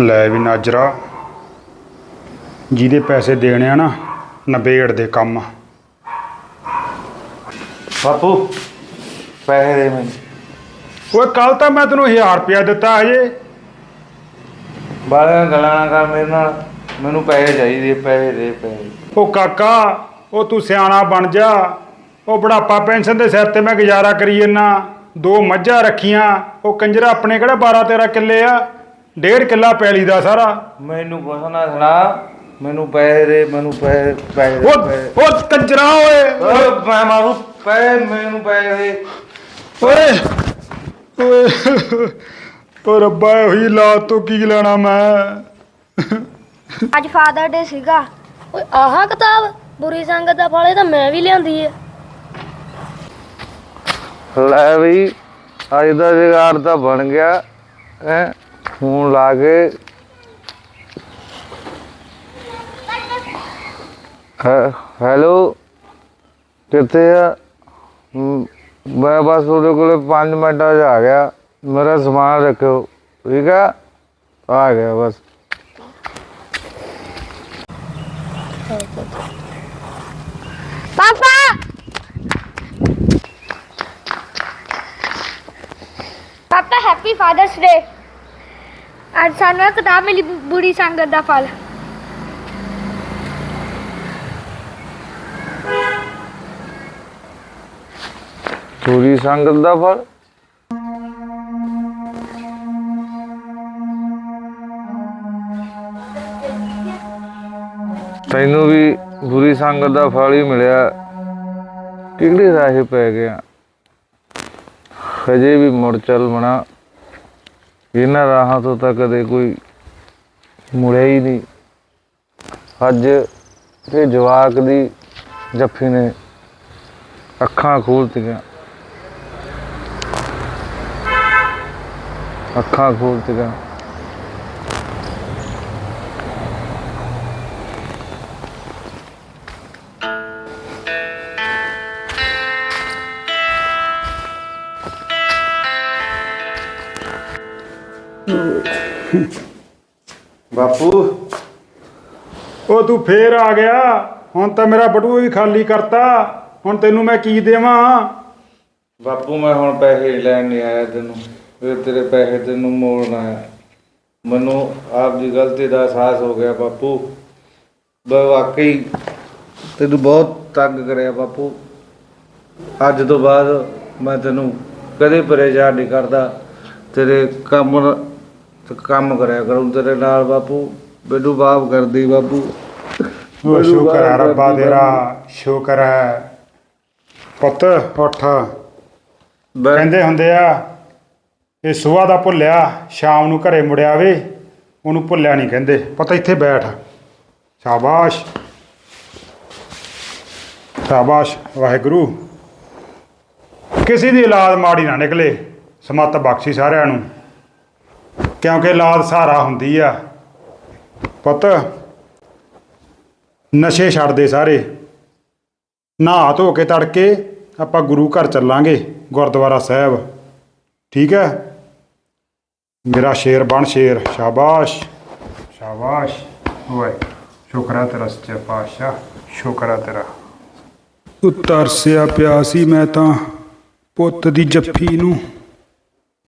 ਲੈ ਵੀ ਨਾਜਰਾ। ਜਿਹਦੇ ਪੈਸੇ ਦੇਣੇ ਆ ਨਾ ਨਬੇੜ ਦੇ ਕੰਮ। ਬਾਪੂ ਪੈਸੇ ਦੇ ਮੈਨੂੰ। ਓਏ ਕੱਲ ਤਾਂ ਮੈਂ ਤੈਨੂੰ 1000 ਰੁਪਇਆ ਦਿੱਤਾ ਹਜੇ। ਬਾਹਰ ਗੱਲਾਂ ਨਾ ਕਰ ਮੇਰੇ ਨਾਲ। ਮੈਨੂੰ ਪੈਸੇ ਚਾਹੀਦੇ ਪੈਸੇ ਦੇ ਪੈਸੇ। ਉਹ ਕਾਕਾ ਉਹ ਤੂੰ ਸਿਆਣਾ ਬਣ ਜਾ। ਉਹ ਬੁਢਾਪਾ ਪੈਨਸ਼ਨ ਦੇ ਸਿਰ ਤੇ ਮੈਂ ਗੁਜ਼ਾਰਾ ਕਰੀ ਜੰਨਾ ਦੋ ਮੱਝਾਂ ਰੱਖੀਆਂ। ਉਹ ਕੰਜਰਾ ਆਪਣੇ ਕਿਹੜਾ 12 13 ਕਿੱਲੇ ਆ? ਡੇਢ ਕਿੱਲਾ ਪੈਲੀ ਦਾ ਸਾਰਾ। ਮੈਨੂੰ ਕੁਛ ਨਾ ਸੁਣਾ ਮੈਨੂੰ ਪੈਸੇ ਦੇ ਮੈਨੂੰ ਪੈਸੇ ਪੈਸੇ ਦੇ, ਉਹ ਪੈਸੇ। ਉਹ ਕੰਜਰਾ ਓਏ। ਮੈਂ ਮਾਰੂ ਪੈਸੇ ਮੈਨੂੰ ਪੈਸੇ ਦੇ। ਓਏ ਓਏ ਓ ਰੱਬਾ ਉਹੀ ਲਾਤ ਤੋਂ ਕੀ ਲੈਣਾ ਮੈਂ? ਅੱਜ ਫਾਦਰ ਡੇ ਸੀਗਾ। ਓਏ ਆਹ ਕਿਤਾਬ ਬੁਰੀ ਸੰਗਤ ਦਾ ਫਲ ਇਹ ਤਾਂ ਮੈਂ ਵੀ ਲਿਆਂਦੀ ਏ। ਲੈ ਵੀ ਅੱਜ ਦਾ ਜੁਗਾੜ ਤਾਂ ਬਣ ਗਿਆ ਹੈ। ਫੋਨ ਲਾ ਕੇ ਹੈ- ਹੈਲੋ ਕਿੱਥੇ ਆ ਮ, ਮੈਂ ਬਸ ਉਹਦੇ ਕੋਲੇ 5 ਮਿੰਟਾਂ 'ਚ ਆ ਗਿਆ ਮੇਰਾ ਸਮਾਨ ਰੱਖਿਓ ਠੀਕ ਆ ਆ ਗਿਆ ਬਸ ਪਾਪਾ ਪਾਪਾ ਹੈਪੀ ਫਾਦਰਸ ਡੇ ਅੱਜ ਸਾਨੂੰ ਇੱਕ ਕਿਤਾਬ ਮਿਲੀ ਬੁਰੀ ਸੰਗਤ ਦਾ ਫਲ। ਪੂਰੀ ਸੰਗਤ ਦਾ ਫਲ? ਤੈਨੂੰ ਵੀ ਬੁਰੀ ਸੰਗਤ ਦਾ ਫਲ ਹੀ ਮਿਲਿਆ। ਕਿਹੜੇ ਰਾਹੇ ਪੈ ਗਿਆ? ਹਜੇ ਵੀ ਮੁੜ ਚੱਲ ਬਣਾ ਇਹਨਾਂ ਰਾਹਾਂ ਤੋਂ ਤਾਂ ਕਦੇ ਕੋਈ ਮੁੜਿਆ ਹੀ ਨਹੀਂ। ਅੱਜ ਇਹ ਜਵਾਕ ਦੀ ਜੱਫੀ ਨੇ ਅੱਖਾਂ ਖੋਲਤੀਆਂ। ਅੱਖਾਂ ਖੋਲਤੀਆਂ। ਬਾਪੂ। ਉਹ ਤੂੰ ਫੇਰ ਆ ਗਿਆ। ਹੁਣ ਤਾਂ ਮੇਰਾ ਬਟੂਆ ਵੀ ਖਾਲੀ ਕਰਤਾ। ਹੁਣ ਤੈਨੂੰ ਮੈਂ ਕੀ ਦੇਵਾਂ? ਬਾਪੂ ਮੈਂ ਹੁਣ ਪੈਸੇ ਲੈਣ ਨਹੀਂ ਆਇਆ ਤੈਨੂੰ। ਇਹ ਤੇਰੇ ਪੈਸੇ ਤੈਨੂੰ ਮੋੜਨਾ ਹੈ ਮੈਨੂੰ ਆਪ ਦੀ ਗਲਤੀ ਦਾ ਅਹਿਸਾਸ ਹੋ ਗਿਆ ਬਾਪੂ। ਬ ਵਾਕਈ ਤੈਨੂੰ ਬਹੁਤ ਤੰਗ ਕਰਿਆ ਬਾਪੂ। ਅੱਜ ਤੋਂ ਬਾਅਦ ਮੈਂ ਤੈਨੂੰ ਕਦੇ ਪਰੇਸ਼ਾਨ ਨਹੀਂ ਕਰਦਾ। ਤੇਰੇ ਕੰਮ ਤੇ ਕੰਮ ਕਰਿਆ ਕਰੂੰ ਤੇਰੇ ਨਾਲ ਬਾਪੂ ਮੈਨੂੰ ਮਾਫ ਕਰਦੀ ਬਾਪੂ। ਉਹ ਸ਼ੁਕਰ ਹੈ ਰੱਬਾ ਤੇਰਾ ਸ਼ੁਕਰ ਹੈ। ਪੁੱਤ ਉੱਠ। ਮੈਂ- ਕਹਿੰਦੇ ਹੁੰਦੇ ਆ ਇਹ ਸੁਬਾਹ ਦਾ ਭੁੱਲਿਆ ਸ਼ਾਮ ਨੂੰ ਘਰੇ ਮੁੜਿਆ ਵੇ ਉਹਨੂੰ ਭੁੱਲਿਆ ਨਹੀਂ ਕਹਿੰਦੇ। ਪਤਾ ਇੱਥੇ ਬੈਠ। ਸ਼ਾਬਾਸ਼। ਸ਼ਾਬਾਸ਼ ਵਾਹਿਗੁਰੂ। ਕਿਸੇ ਦੀ ਔਲਾਦ ਮਾੜੀ ਨਾ ਨਿਕਲੇ ਸਮੱਤ ਬਖਸ਼ੀ ਸਾਰਿਆਂ ਨੂੰ। ਕਿਉਂਕਿ ਔਲਾਦ ਸਹਾਰਾ ਹੁੰਦੀ ਆ। ਪੁੱਤ, ਨਸ਼ੇ ਛੱਡ ਦੇ ਸਾਰੇ। ਨਹਾ ਧੋ ਕੇ ਤੜਕੇ ਆਪਾਂ ਗੁਰੂ ਘਰ ਚੱਲਾਂਗੇ, ਗੁਰਦੁਆਰਾ ਸਾਹਿਬ। ਠੀਕ ਹੈ? ਮੇਰਾ ਸ਼ੇਰ ਬਣ ਸ਼ੇਰ। ਸ਼ਾਬਾਸ਼। ਸ਼ਾਬਾਸ਼। ਹੋਏ ਸ਼ੁਕਰਾ ਤੇਰਾ ਸੱਚੇ ਪਾਤਸ਼ਾਹ। ਸ਼ੁਕਰ ਤੇਰਾ। ਤੂੰ ਤਰਸਿਆ ਪਿਆ ਸੀ ਮੈਂ ਤਾਂ ਪੁੱਤ ਦੀ ਜੱਫੀ ਨੂੰ।